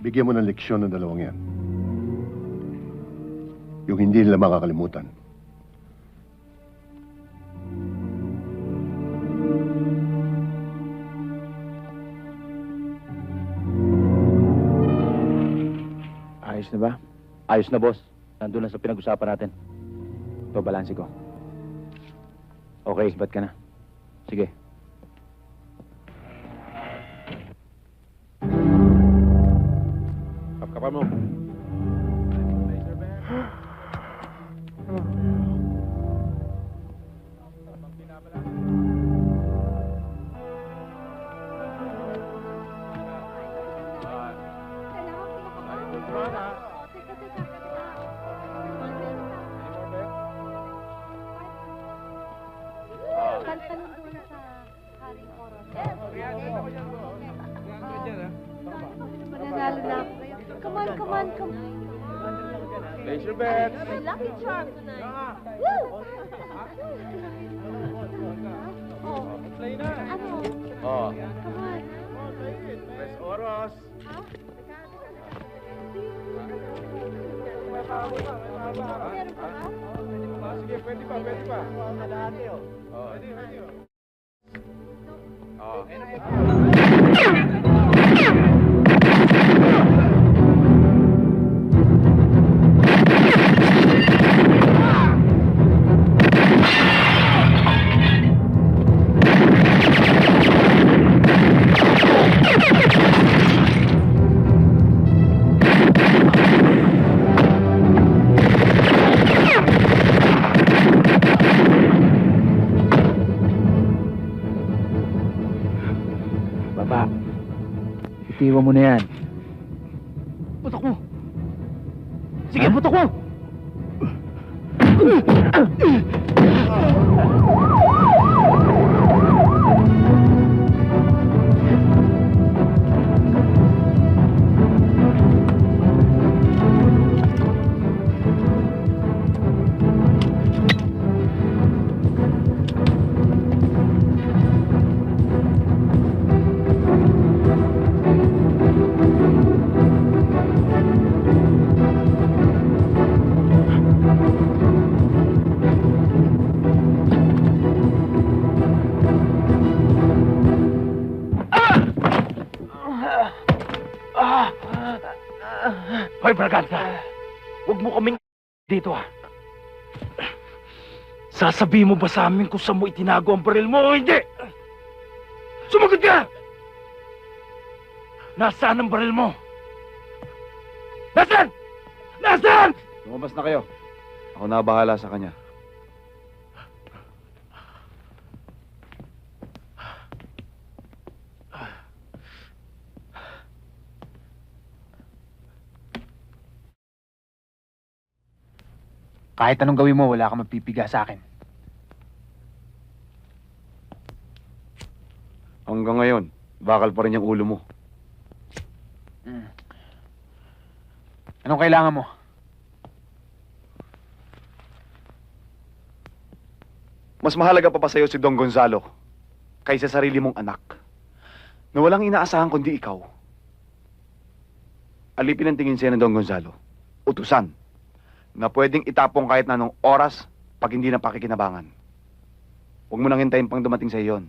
bigyan mo ng leksyon ng dalawang yan. Yung hindi nila makakalimutan. Ayos na ba? Ayos na, boss. Nandun na sa pinag-usapan natin. Ito, balanse ko. Okay. Ba't ka na? Sige. Mo. Kantanong doon sa Haring Oron. Mananalo na ako. Come on, come on, come on. Place your bet. Lucky charm tonight. Woo! Oh, Play na. ano? Oh. Come on. Press oros. Meron pa ba? Sige, pwede pa, pwede pa. Oh. Pwede, pwede. Oh. Baba. Itiwan mo na yan. Putok mo! Sige, putok mo! Hoy, Braganza! Huwag mo kaming dito, ha? Sasabihin mo ba sa amin kung saan mo itinago ang baril mo o hindi? Sumagot ka! Nasaan ang baril mo? Nasaan? Nasaan? Lumabas na kayo. Ako na bahala sa kanya. Kahit anong gawin mo, wala kang mapipiga sa akin. Hanggang ngayon, bakal pa rin yung ulo mo. Mm. Anong kailangan mo? Mas mahalaga pa ba sa'yo si Don Gonzalo kaysa sarili mong anak na walang inaasahan kundi ikaw? Alipin ang tingin sa'yo ng Don Gonzalo. Utusan na pwedeng itapong kahit na anong oras pag hindi na pakikinabangan. Huwag mo nang hintayin pang dumating sa iyon.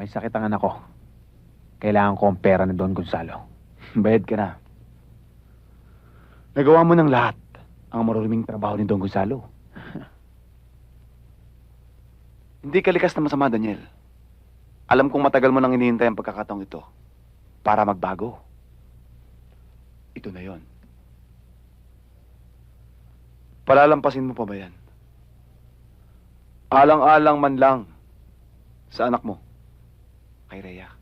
May sakit ang anak ko. Kailangan ko ang pera ni Don Gonzalo. Bayad ka na. Nagawa mo ng lahat ang maruruming trabaho ni Don Gonzalo. Hindi ka likas na masama, Daniel. Alam kong matagal mo nang hinihintay ang pagkakataong ito para magbago. Ito na yon. Palalampasin mo pa ba yan? Alang-alang man lang sa anak mo, kay Rhea.